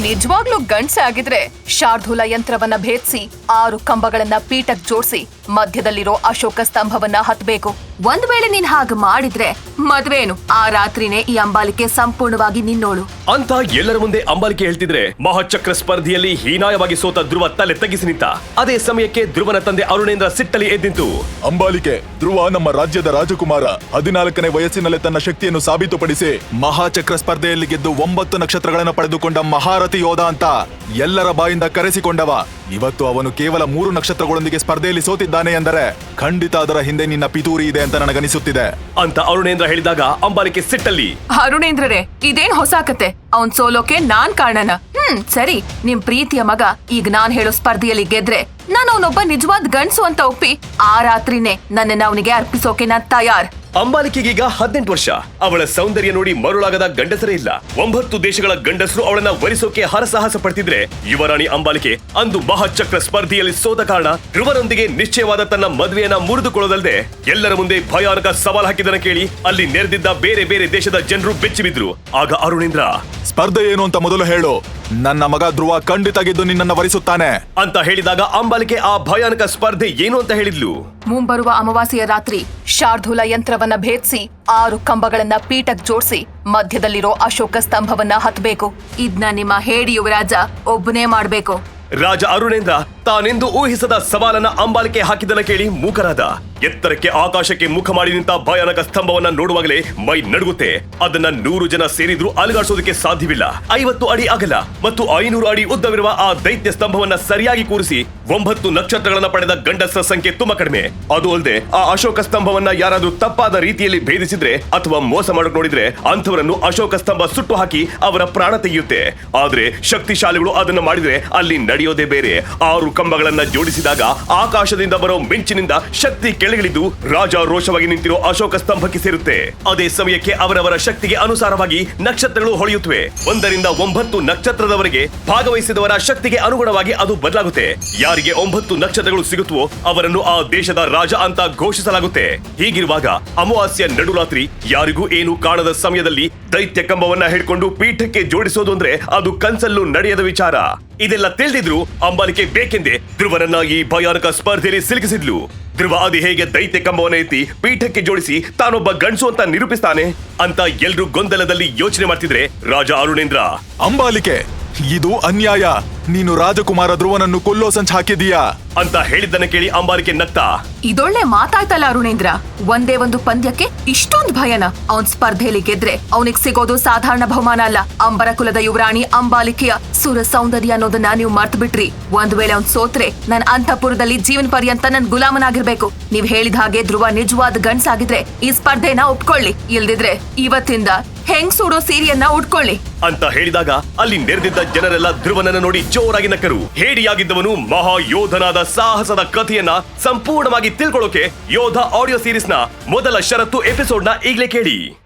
ನಿಜವಾಗ್ಲೂ ಗಂಡ್ಸೆ ಆಗಿದ್ರೆ ಶಾರ್ಧೂಲ ಯಂತ್ರವನ್ನ ಭೇದಿಸಿ ಆರು ಕಂಬಗಳನ್ನ ಪೀಠಕ್ ಜೋಡಿಸಿ ಮಧ್ಯದಲ್ಲಿರೋ ಅಶೋಕ ಸ್ತಂಭವನ್ನ ಹತ್ಬೇಕು. ಒಂದ್ ವೇಳೆ ನೀನ್ ಹಾಗೆ ಮಾಡಿದ್ರೆ ಮದ್ವೇನು? ಆ ರಾತ್ರಿನೇ ಈ ಅಂಬಾಲಿಕೆ ಸಂಪೂರ್ಣವಾಗಿ ನಿನ್ನೋಳು. ಅಂತ ಎಲ್ಲರ ಮುಂದೆ ಅಂಬಾಲಿಕೆ ಹೇಳ್ತಿದ್ರೆ ಮಹಾಚಕ್ರ ಸ್ಪರ್ಧೆಯಲ್ಲಿ ಹೀನಾಯವಾಗಿ ಸೋತ ಧ್ರುವ ತಲೆ ತಗ್ಗಿಸಿ ನಿಂತ. ಅದೇ ಸಮಯಕ್ಕೆ ಧ್ರುವನ ತಂದೆ ಅರುಣೇಂದ್ರ ಸಿಟ್ಟಲಿ ಎದ್ದಿಂತು ಅಂಬಾಲಿಕೆ ಧ್ರುವ ನಮ್ಮ ರಾಜ್ಯದ ರಾಜಕುಮಾರ. ಹದಿನಾಲ್ಕನೇ ವಯಸ್ಸಿನಲ್ಲೇ ತನ್ನ ಶಕ್ತಿಯನ್ನು ಸಾಬೀತುಪಡಿಸಿ ಮಹಾಚಕ್ರ ಸ್ಪರ್ಧೆಯಲ್ಲಿ ಗೆದ್ದು ಒಂಬತ್ತು ನಕ್ಷತ್ರಗಳನ್ನು ಪಡೆದುಕೊಂಡ ಮಹಾರಥಿ ಯೋಧ ಅಂತ ಎಲ್ಲರ ಬಾಯಿಂದ ಕರೆಸಿಕೊಂಡವ. ಇವತ್ತು ಅವನು ಕೇವಲ ಮೂರು ನಕ್ಷತ್ರಗಳೊಂದಿಗೆ ಸ್ಪರ್ಧೆಯಲ್ಲಿ ಸೋತಿದ್ದಾನೆ ಎಂದರೆ ಖಂಡಿತ ಅದರ ಹಿಂದೆ ನಿನ್ನ ಪಿತೂರಿ ಇದೆ ಅಂತ ನನಗನಿಸುತ್ತಿದೆ. ಅಂತ ಅರುಣೇಂದ್ರ ಹೇಳಿದಾಗ ಅಂಬಾಲಿಕೆ ಸಿಟ್ಟಲ್ಲಿ. ಅರುಣೇಂದ್ರರೇ ಇದೇನ್ ಹೊಸ ಕತೆ? ಅವನ್ ಸೋಲೋಕೆ ನಾನ್ ಕಾರಣನ. ಹ್ಮ್ ಸರಿ ನಿಮ್ ಪ್ರೀತಿಯ ಮಗ ಈಗ ನಾನ್ ಹೇಳೋ ಸ್ಪರ್ಧೆಯಲ್ಲಿ ಗೆದ್ರೆ ನಾನು ಅವನೊಬ್ಬ ನಿಜವಾದ ಗಂಡ್ಸು ಅಂತ ಒಪ್ಪಿ ಆ ರಾತ್ರಿನೇ ನನ್ನನ್ನ ಅವನಿಗೆ ಅರ್ಪಿಸೋಕೆ ನಾನ್ ತಯಾರ್. ಅಂಬಾಲಿಕೆಗೀಗ ಹದಿನೆಂಟು ವರ್ಷ. ಅವಳ ಸೌಂದರ್ಯ ನೋಡಿ ಮರುಳಾಗದ ಗಂಡಸರೇ ಇಲ್ಲ. ಒಂಬತ್ತು ದೇಶಗಳ ಗಂಡಸರು ಅವಳನ್ನ ವರಿಸೋಕೆ ಹರಸಾಹಸ ಪಡ್ತಿದ್ರೆ ಯುವರಾಣಿ ಅಂಬಾಲಿಕೆ ಅಂದು ಮಹಾಚಕ್ರ ಸ್ಪರ್ಧೆಯಲ್ಲಿ ಸೋದ ಕಾರಣ ಧ್ರುವರೊಂದಿಗೆ ನಿಶ್ಚಯವಾದ ತನ್ನ ಮದುವೆಯನ್ನ ಮುರಿದುಕೊಳ್ಳೋದಲ್ಲದೆ ಎಲ್ಲರ ಮುಂದೆ ಭಯಾನಕ ಸವಾಲ್ ಹಾಕಿದನ ಕೇಳಿ ಅಲ್ಲಿ ನೆರೆದಿದ್ದ ಬೇರೆ ಬೇರೆ ದೇಶದ ಜನರು ಬೆಚ್ಚಿಬಿದ್ರು. ಆಗ ಅರುಣೇಂದ್ರ, ಸ್ಪರ್ಧೆ ಏನು ಅಂತ ಮೊದಲು ಹೇಳು. ನನ್ನ ಮಗ ಧ್ರುವ ಖಂಡಿತ ಗೆದ್ದು ನಿನ್ನನ್ನು ವರಿಸುತ್ತಾನೆ. ಅಂತ ಹೇಳಿದಾಗ ಅಂಬಲಿಕೆ ಆ ಭಯಾನಕ ಸ್ಪರ್ಧೆ ಏನು ಅಂತ ಹೇಳಿದ್ಲು? ಮುಂಬರುವ ಅಮಾವಾಸ್ಯೆಯ ರಾತ್ರಿ ಶಾರ್ಧೂಲ ಯಂತ್ರವನ್ನ ಭೇದಿಸಿ ಆರು ಕಂಬಗಳನ್ನ ಪೀಠಕ್ ಜೋಡಿಸಿ ಮಧ್ಯದಲ್ಲಿರೋ ಅಶೋಕ ಸ್ತಂಭವನ್ನ ಹತ್ಬೇಕು. ಇದ್ನ ನಿಮ್ಮ ಹೇಡಿ ರಾಜ ಒಬ್ಬನೇ ಮಾಡ್ಬೇಕು. ರಾಜ ಅರುಣೇಂದ್ರ ತಾನೆಂದು ಊಹಿಸದ ಸವಾಲನ್ನ ಅಂಬಾಲಿಕೆ ಹಾಕಿದನ ಕೇಳಿ ಮೂಕರಾದ. ಎತ್ತರಕ್ಕೆ ಆಕಾಶಕ್ಕೆ ಮುಖ ಮಾಡಿ ನಿಂತ ಭಯಾನಕ ಸ್ತಂಭವನ್ನ ನೋಡುವಾಗಲೇ ಮೈ ನಡುಗುತ್ತೆ. ಅದನ್ನ ನೂರು ಜನ ಸೇರಿದ್ರು ಅಲುಗಾಡಿಸೋದಕ್ಕೆ ಸಾಧ್ಯವಿಲ್ಲ. ಐವತ್ತು ಅಡಿ ಅಗಲ ಮತ್ತು ಐನೂರು ಅಡಿ ಉದ್ದವಿರುವ ಆ ದೈತ್ಯ ಸ್ತಂಭವನ್ನ ಸರಿಯಾಗಿ ಕೂರಿಸಿ ಒಂಬತ್ತು ನಕ್ಷತ್ರಗಳನ್ನ ಪಡೆದ ಗಂಡಸರ ಸಂಖ್ಯೆ ತುಂಬಾ ಕಡಿಮೆ. ಅದು ಅಲ್ಲದೆ ಆ ಅಶೋಕ ಸ್ತಂಭವನ್ನ ಯಾರಾದ್ರೂ ತಪ್ಪಾದ ರೀತಿಯಲ್ಲಿ ಭೇದಿಸಿದ್ರೆ ಅಥವಾ ಮೋಸ ಮಾಡಕ್ ನೋಡಿದ್ರೆ ಅಂಥವರನ್ನು ಅಶೋಕ ಸ್ತಂಭ ಸುಟ್ಟು ಹಾಕಿ ಅವರ ಪ್ರಾಣ ತೆಗೆಯುತ್ತೆ. ಆದ್ರೆ ಶಕ್ತಿಶಾಲಿಗಳು ಅದನ್ನ ಮಾಡಿದ್ರೆ ಅಲ್ಲಿ ನಡೆಯೋದೇ ಬೇರೆ. ಆರು ಕಂಬಗಳನ್ನ ಜೋಡಿಸಿದಾಗ ಆಕಾಶದಿಂದ ಬರೋ ಮಿಂಚಿನಿಂದ ಶಕ್ತಿ ಕೆಳಗಿಳಿದು ರಾಜ ರೋಷವಾಗಿ ನಿಂತಿರೋ ಅಶೋಕ ಸ್ತಂಭಕ್ಕೆ ಸೇರುತ್ತೆ. ಅದೇ ಸಮಯಕ್ಕೆ ಅವರವರ ಶಕ್ತಿಗೆ ಅನುಸಾರವಾಗಿ ನಕ್ಷತ್ರಗಳು ಹೊಳೆಯುತ್ತವೆ. ಒಂದರಿಂದ ಒಂಬತ್ತು ನಕ್ಷತ್ರದವರೆಗೆ ಭಾಗವಹಿಸಿದವರ ಶಕ್ತಿಗೆ ಅನುಗುಣವಾಗಿ ಅದು ಬದಲಾಗುತ್ತೆ. ಯಾರಿಗೆ ಒಂಬತ್ತು ನಕ್ಷತ್ರಗಳು ಸಿಗುತ್ತವೋ ಅವರನ್ನು ಆ ದೇಶದ ರಾಜ ಅಂತ ಘೋಷಿಸಲಾಗುತ್ತೆ. ಹೀಗಿರುವಾಗ ಅಮಾವಾಸ್ಯ ನಡುರಾತ್ರಿ ಯಾರಿಗೂ ಏನು ಕಾಣದ ಸಮಯದಲ್ಲಿ ದೈತ್ಯ ಕಂಬವನ್ನ ಹಿಡ್ಕೊಂಡು ಪೀಠಕ್ಕೆ ಜೋಡಿಸೋದು ಅಂದ್ರೆ ಅದು ಕನ್ಸಲ್ಲೂ ನಡೆಯದ ವಿಚಾರ. ಇದೆಲ್ಲ ತಿಳಿದಿದ್ರು ಅಂಬಾಲಿಕೆ ಬೇಕೆಂದೇ ಧ್ರುವನನ್ನ ಈ ಭಯಾನಕ ಸ್ಪರ್ಧೆಯಲ್ಲಿ ಸಿಲುಕಿಸಿದ್ಲು. ಧ್ರುವ ಅದು ಹೇಗೆ ದೈತ್ಯ ಕಂಬವನ್ನ ಎತ್ತಿ ಪೀಠಕ್ಕೆ ಜೋಡಿಸಿ ತಾನೊಬ್ಬ ಗಂಡಸು ಅಂತ ನಿರೂಪಿಸ್ತಾನೆ ಅಂತ ಎಲ್ರು ಗೊಂದಲದಲ್ಲಿ ಯೋಚನೆ ಮಾಡ್ತಿದ್ರೆ ರಾಜ ಅರುಣೇಂದ್ರ. ಅಂಬಾಲಿಕೆ ಇದು ಅನ್ಯಾಯ. ನೀನು ರಾಜಕುಮಾರ ಧ್ರುವನನ್ನು ಕೊಲ್ಲೋ ಸಂಚ್ ಹಾಕಿದೀಯಾ ಅಂತ ಹೇಳಿದ್ದನ್ನ ಕೇಳಿ ಅಂಬಾರಿಕೆ ನಕ್ತ ಇದೊಳ್ಳೆ ಮಾತಾಯ್ತಲ್ಲ ಅರುಣೇಂದ್ರ? ಒಂದೇ ಒಂದು ಪಂದ್ಯಕ್ಕೆ ಇಷ್ಟೊಂದು ಭಯನ. ಅವನ್ ಸ್ಪರ್ಧೆಯಲ್ಲಿ ಗೆದ್ರೆ ಅವನಿಗೆ ಸಿಗೋದು ಸಾಧಾರಣ ಬಹುಮಾನ ಅಲ್ಲ. ಅಂಬರ ಕುಲದ ಯುವರಾಣಿ ಅಂಬಾಲಿಕೆಯ ಸುರ ಸೌಂದರ್ಯ ಅನ್ನೋದನ್ನ ನೀವು ಮರ್ತು ಬಿಟ್ರಿ ಒಂದ್ ವೇಳೆ ಅವ್ನ್ ಸೋತ್ರೆ ನನ್ ಅಂತಃಪುರದಲ್ಲಿ ಜೀವನ ಪರ್ಯಂತ ನನ್ ಗುಲಾಮನಾಗಿರ್ಬೇಕು. ನೀವ್ ಹೇಳಿದ ಹಾಗೆ ಧ್ರುವ ನಿಜವಾದ ಗಂಡ್ಸಾಗಿದ್ರೆ ಈ ಸ್ಪರ್ಧೆನ ಒಪ್ಕೊಳ್ಳಿ. ಇಲ್ದಿದ್ರೆ ಇವತ್ತಿಂದ ಹೆಂಗ್ ಸುಡೋ ಸೀರೆಯನ್ನ ಉಟ್ಕೊಳ್ಳಿ. ಅಂತ ಹೇಳಿದಾಗ ಅಲ್ಲಿ ನೆರೆದಿದ್ದ ಜನರೆಲ್ಲ ಧ್ರುವನನ್ನ ನೋಡಿ ಜೋರಾಗಿ ನಕ್ಕರು. ಹೇಡಿಯಾಗಿದ್ದವನು ಮಹಾ ಯೋಧನಾದ ಸಾಹಸದ ಕಥೆಯನ್ನ ಸಂಪೂರ್ಣವಾಗಿ ತಿಳ್ಕೊಳ್ಳೋಕೆ ಯೋಧ ಆಡಿಯೋ ಸೀರೀಸ್ನ ಮೊದಲ ಷರತ್ತು ಎಪಿಸೋಡ್ನ ಈಗಲೇ ಕೇಳಿ.